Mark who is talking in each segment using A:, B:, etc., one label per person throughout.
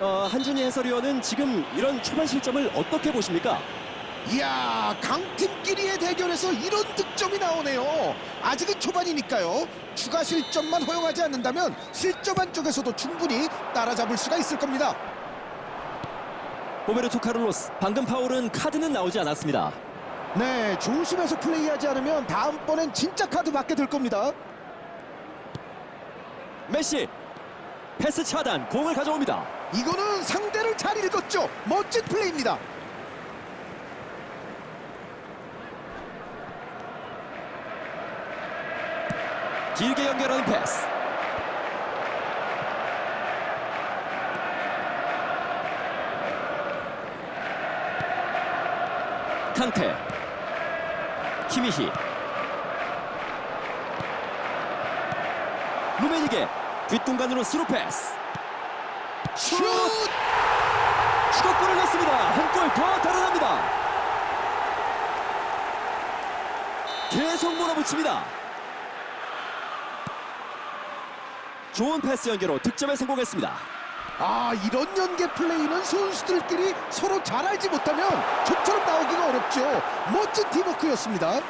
A: 어, 한준희 해설위원은 지금 이런 초반 실점을 어떻게 보십니까?
B: 이야 강팀끼리의 대결에서 이런 득점이 나오네요 아직은 초반이니까요 추가 실점만 허용하지 않는다면 실점한 쪽에서도 충분히 따라잡을 수가 있을 겁니다
A: 호베르토 카를로스 방금 파울은 카드는 나오지 않았습니다.
B: 네 조심해서 플레이하지 않으면 다음번엔 진짜 카드 받게 될 겁니다
A: 메시 패스 차단 공을 가져옵니다.
B: 이거는 상대를 잘 읽었죠. 멋진 플레이입니다.
A: 길게 연결하는 패스. 칸테 키미히 루메니게 뒷공간으로 스루 패스
B: 슛!
A: 추가골을 넣습니다. 한 골 더 달아납니다. 계속 몰아붙입니다. 좋은 패스 연계로 득점에 성공했습니다.
B: 아 이런 연계 플레이는 선수들끼리 서로 잘 알지 못하면 저처럼 나오기가 어렵죠. 멋진 팀워크였습니다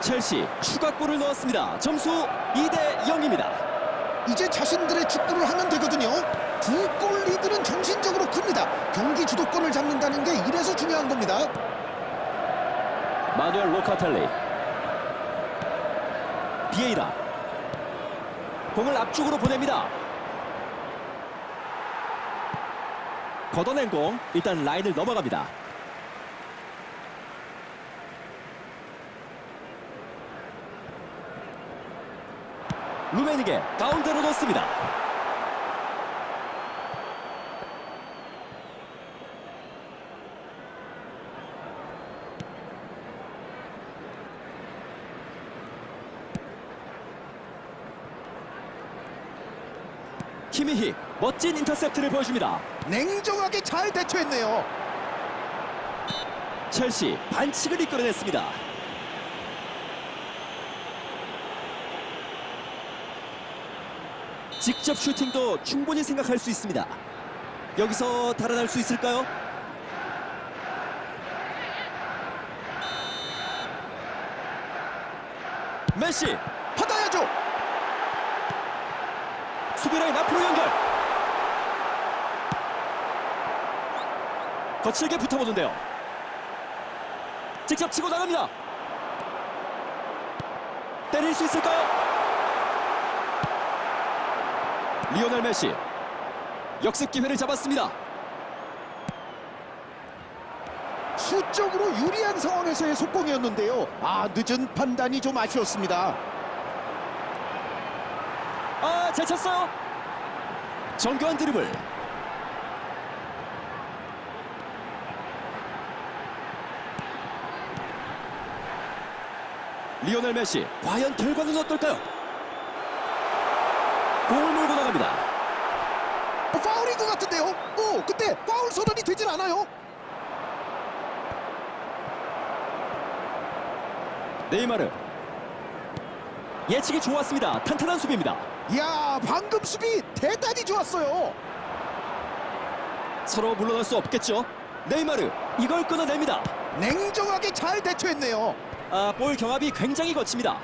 A: 첼시 추가골을 넣었습니다. 점수 2대 0입니다.
B: 이제 자신들의 축구를 하면 되거든요. 두 골 리드는 정신적으로 큽니다. 경기 주도권을 잡는다는 게 이래서 중요한 겁니다.
A: 마누엘 로카텔리 비에이라. 공을 앞쪽으로 보냅니다. 걷어낸 공 일단 라인을 넘어갑니다 루메니게 가운데로 놓습니다. 키미히 멋진 인터셉트를 보여줍니다.
B: 냉정하게 잘 대처했네요.
A: 첼시 반칙을 이끌어냈습니다. 직접 슈팅도 충분히 생각할 수 있습니다. 여기서 달아날 수 있을까요? 메시
B: 받아야죠
A: 수비라인 앞으로 연결 거칠게 붙어보는데요 직접 치고 나갑니다 때릴 수 있을까요? 리오넬 메시 역습 기회를 잡았습니다
B: 수적으로 유리한 상황에서의 속공이었는데요 아 늦은 판단이 좀 아쉬웠습니다
A: 아, 잘 찼어요. 정교한 드리블. 리오넬 메시, 과연 결과는 어떨까요? 공을 몰고 나갑니다.
B: 어, 파울인 것 같은데요 오 근데 파울 선언이 되질 않아요
A: 네이마르. 예측이 좋았습니다. 탄탄한 수비입니다.
B: 이야 방금 수비 대단히 좋았어요
A: 서로 물러날 수 없겠죠. 네이마르, 이걸 끊어냅니다.
B: 냉정하게 잘 대처했네요
A: 아, 볼 경합이 굉장히 거칩니다.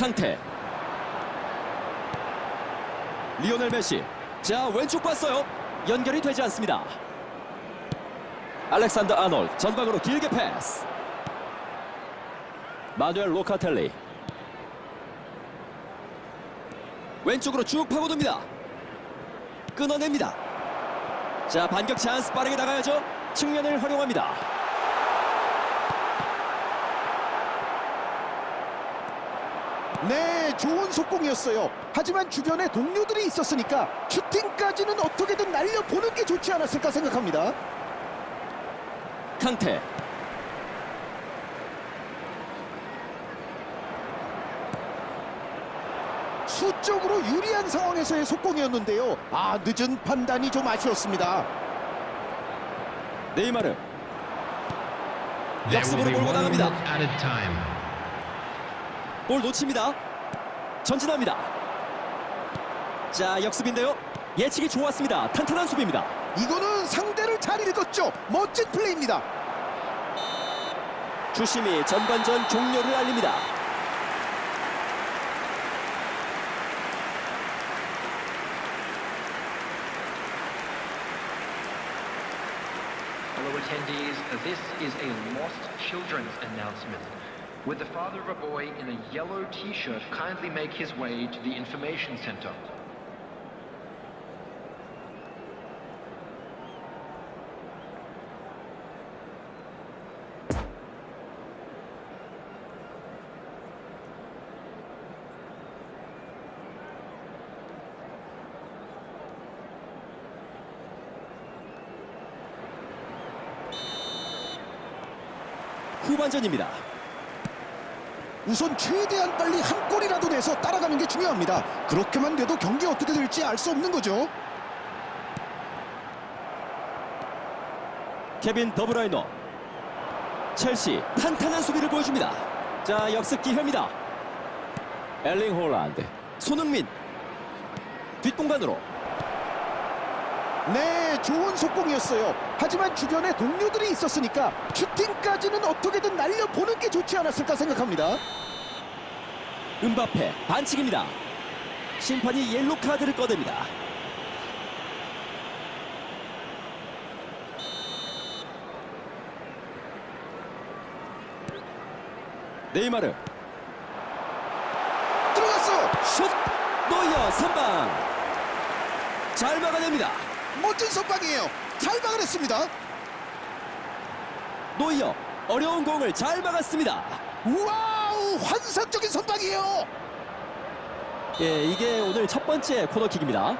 A: 칸테 리오넬 메시. 자 왼쪽 봤어요. 연결이 되지 않습니다. 알렉산더 아놀 전방으로 길게 패스. 마누엘 로카텔리. 왼쪽으로 쭉 파고듭니다. 끊어냅니다. 자 반격 찬스 빠르게 나가야죠. 측면을 활용합니다.
B: 네, 좋은 속공이었어요. 하지만 주변에 동료들이 있었으니까 슈팅까지는 어떻게든 날려보는 게 좋지 않았을까 생각합니다.
A: 칸테
B: 수적으로 유리한 상황에서의 속공이었는데요. 아, 늦은 판단이 좀 아쉬웠습니다.
A: 네이마르
C: be
A: 몰고 나갑니다. 볼 놓칩니다. 전진합니다. 자, 역습인데요. 예측이 좋았습니다. 탄탄한 수비입니다.
B: 이거는 상대를 잘 읽었죠. 멋진 플레이입니다.
A: 주심이 전반전 종료를 알립니다.
D: Hello attendees, this is a lost children's announcement. Would the father of a boy in a yellow t-shirt kindly make his way to the information center?
A: 후반전입니다.
B: 우선 최대한 빨리 한 골이라도 내서 따라가는 게 중요합니다. 그렇게만 돼도 경기 어떻게 될지 알 수 없는 거죠.
A: 케빈 더브라이너. 첼시 탄탄한 수비를 보여줍니다. 자, 역습 기회입니다. 엘링 홀란드. 손흥민. 뒷공간으로.
B: 네, 좋은 속공이었어요. 하지만 주변에 동료들이 있었으니까 슈팅까지는 어떻게든 날려보는 게 좋지 않았을까 생각합니다.
A: 은바페 반칙입니다. 심판이 옐로 카드를 꺼냅니다. 네이마르
B: 들어갔어요.
A: 슛 노이어 선방 잘 막아냅니다.
B: 멋진 선방이에요. 잘 막아냈습니다.
A: 노이어 어려운 공을 잘 막았습니다.
B: 와우, 환상적인 선방이에요.
A: 예, 이게 오늘 첫 번째 코너킥입니다.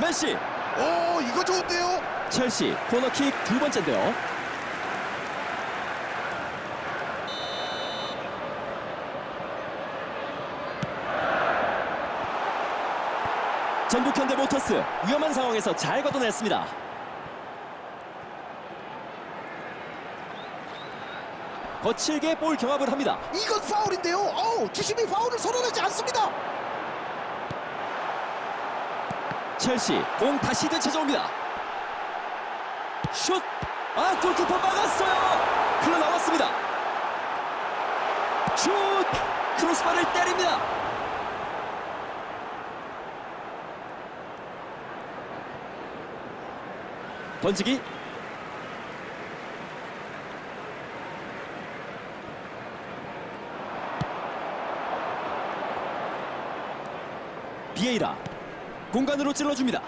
A: 메시
B: 오, 이거 좋은데요.
A: 첼시 코너킥 두 번째인데요. 전북 현대 모터스 위험한 상황에서 잘 걷어냈습니다. 거칠게 볼 경합을 합니다.
B: 이건 파울인데요. 어우, 주심이 파울을 선언하지 않습니다.
A: 첼시 공 다시 되찾아옵니다. 슛! 아 골키퍼 막았어요. 흘러 나왔습니다. 슛! 크로스바를 때립니다. 던지기 비에이라 공간으로 찔러줍니다.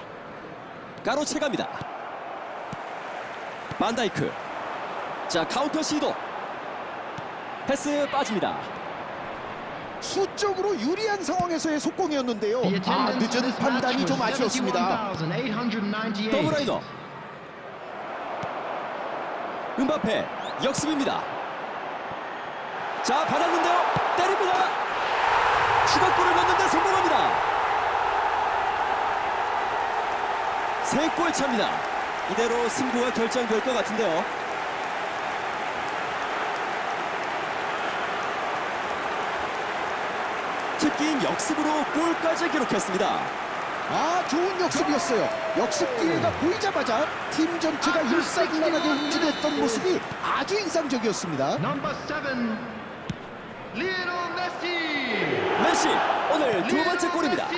A: 가로채갑니다. 반다이크. 자 카운터 시도. 패스 빠집니다.
B: 수적으로 유리한 상황에서의 속공이었는데요. 아, 늦은 판단이 좀 아쉬웠습니다.
C: 71,898.
A: 더브라이너. 은바페 역습입니다. 자 받았는데요. 때립니다. 추가골을 넣는데 성공합니다. 세 골 차입니다. 이대로 승부가 결정될 것 같은데요. 특기인 역습으로 골까지 기록했습니다.
B: 아, 좋은 역습이었어요. 역습 기회가 보이자마자 팀 전체가 일사분란하게 움직였던 모습이 아주 인상적이었습니다.
C: Number seven, Lionel Messi.
A: 메시 오늘 두 번째 골입니다.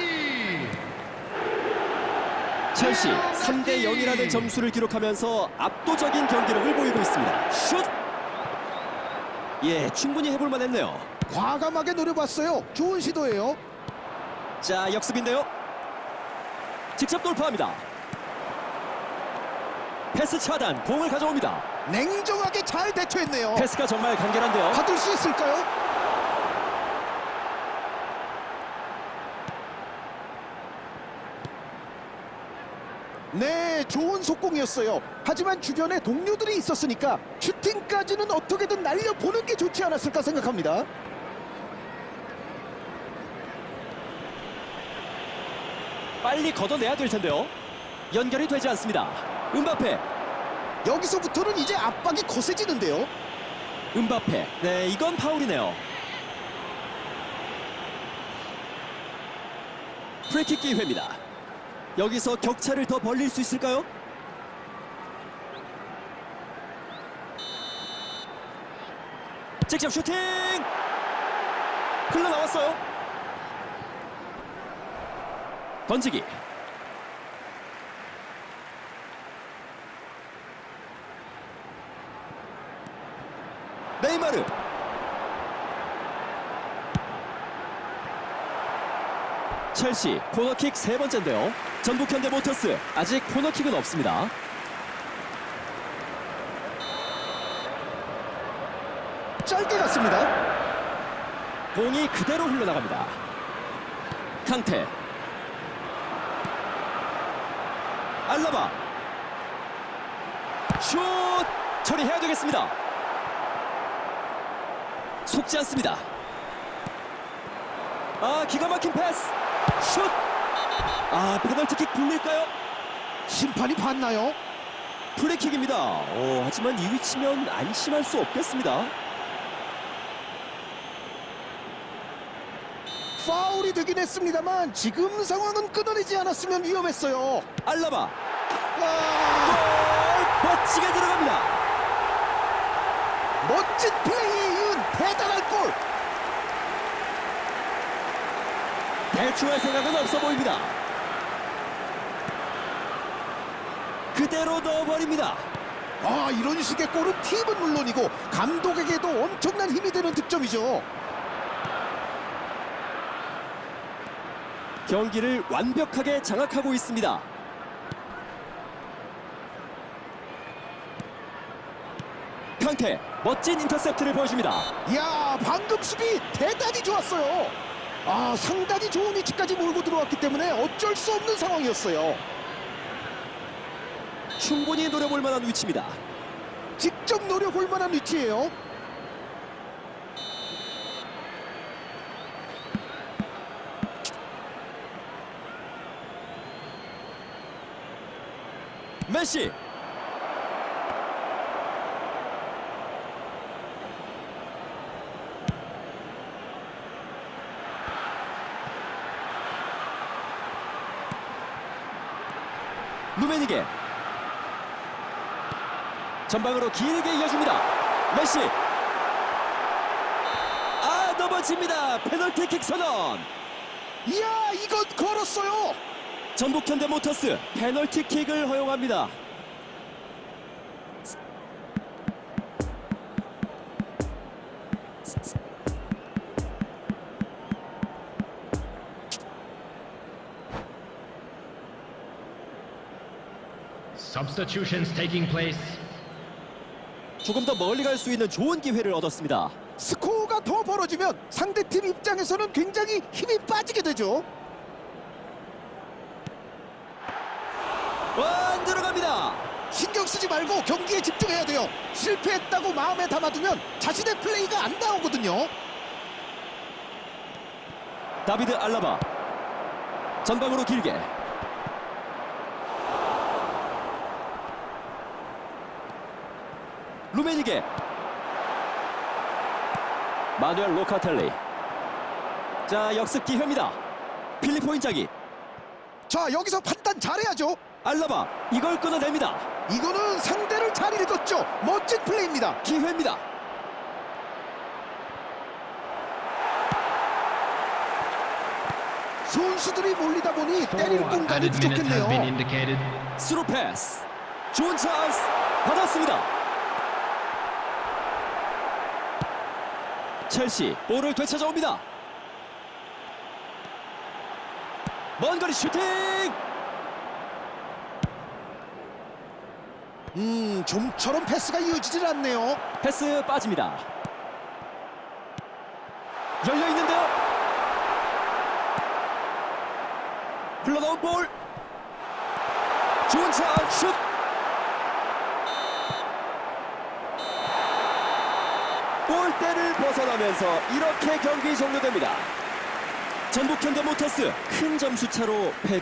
A: 첼시 3대 0이라는 점수를 기록하면서 압도적인 경기력을 보이고 있습니다. 슛! 예, 충분히 해볼 만했네요.
B: 과감하게 노려봤어요. 좋은 시도예요.
A: 자, 역습인데요. 직접 돌파합니다. 패스 차단, 공을 가져옵니다.
B: 냉정하게 잘 대처했네요.
A: 패스가 정말 간결한데요.
B: 받을 수 있을까요? 네, 좋은 속공이었어요. 하지만 주변에 동료들이 있었으니까 슈팅까지는 어떻게든 날려보는 게 좋지 않았을까 생각합니다.
A: 빨리 걷어내야 될 텐데요. 연결이 되지 않습니다. 은바페
B: 여기서부터는 이제 압박이 거세지는데요.
A: 은바페. 네, 이건 파울이네요. 프리킥 기회입니다. 여기서 격차를 더 벌릴 수 있을까요? 직접 슈팅! 흘러나왔어요. 던지기. 네이마르. 첼시 코너킥 세 번째인데요. 전북 현대 모터스 아직 코너킥은 없습니다.
B: 짧게 갔습니다.
A: 공이 그대로 흘러나갑니다. 캉테 알라바 슛 처리해야 되겠습니다. 속지 않습니다. 아 기가 막힌 패스 슛! 아 페널티킥 불릴까요?
B: 심판이 봤나요?
A: 프리킥입니다. 어, 하지만 이 위치면 안심할 수 없겠습니다.
B: 파울이 되긴 했습니다만 지금 상황은 끊어내지 않았으면 위험했어요.
A: 알라바
B: 아,
A: 골 멋지게 들어갑니다.
B: 멋진 플레이에 이은 대단한 골.
A: 대충할 생각은 없어 보입니다. 그대로 넣어버립니다.
B: 아 이런 식의 골은 팀은 물론이고 감독에게도 엄청난 힘이 되는 득점이죠.
A: 경기를 완벽하게 장악하고 있습니다. 캉테 멋진 인터셉트를 보여줍니다.
B: 이야 방금 수비 대단히 좋았어요. 아 상당히 좋은 위치까지 몰고 들어왔기 때문에 어쩔 수 없는 상황이었어요.
A: 충분히 노려볼 만한 위치입니다.
B: 직접 노려볼 만한 위치예요.
A: 메시 루메니게 전방으로 길게 이어줍니다. 메시. 아 넘어집니다. 페널티킥 선언.
B: 이야 이건 걸었어요.
A: 전북 현대 모터스 페널티킥을 허용합니다
C: Substitutions taking place.
A: 조금 더 멀리 갈 수 있는 좋은 기회를 얻었습니다
B: 스코어가 더 벌어지면 상대팀 입장에서는 굉장히 힘이 빠지게 되죠.
A: 와 들어갑니다
B: 신경 쓰지 말고 경기에 집중해야 돼요. 실패했다고 마음에 담아두면 자신의 플레이가 안 나오거든요.
A: 다비드 알라바 전방으로 길게 루메니게. 마누엘 로카텔리. 자 역습 기회입니다. 필리포 인자기.
B: 자 여기서 판단 잘해야죠.
A: 알라바 이걸 끊어냅니다.
B: 이거는 상대를 잘 읽었죠. 멋진 플레이입니다.
A: 기회입니다.
B: 선수들이 몰리다 보니 때릴 공간이 부족했네요.
A: 스루 패스. 좋은 찬스 받았습니다 첼시 볼을 되찾아옵니다. 먼 거리 슈팅!
B: 음, 좀처럼 패스가 이어지질 않네요.
A: 패스 빠집니다. 열려 있는데요. 흘러나온 볼! 좋은 찬스 슛 골대를 벗어나면서 이렇게 경기 종료됩니다. 전북 현대 모터스 큰 점수 차로 패배합니다